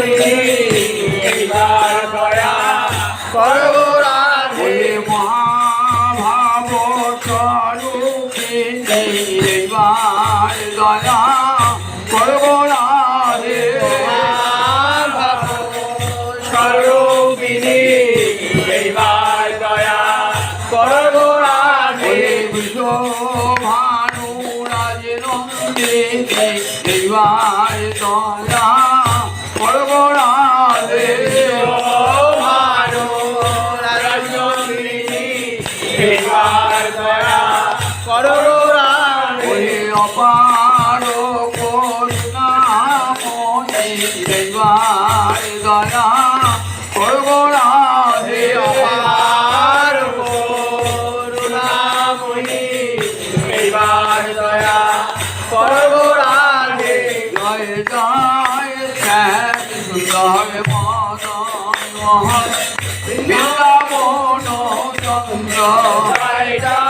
Thank you. মন চন্দ্র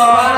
안녕.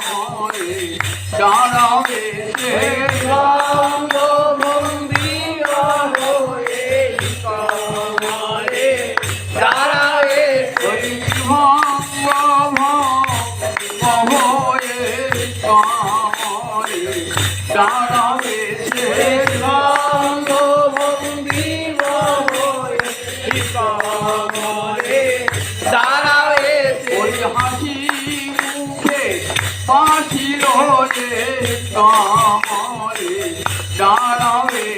মহয়ে কামরে দাঁড়াবে সে রাঙ্গ মন্দির মহয়ে কামরে দাঁড়াবে ওই হাসি মুখে হাসি রয়ে কামরে দাঁড়াবে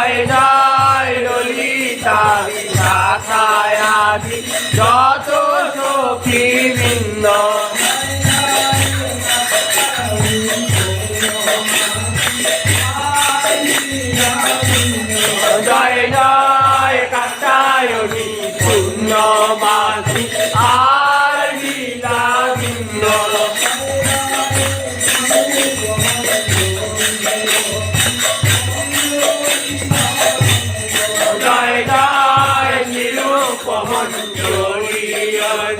জয় জয় ললিতা বিশাখায়াদি যত সখী বৃন্দ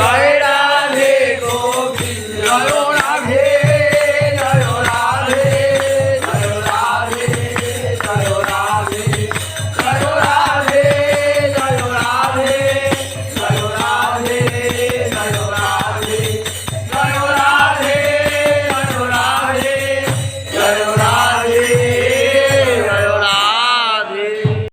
জয়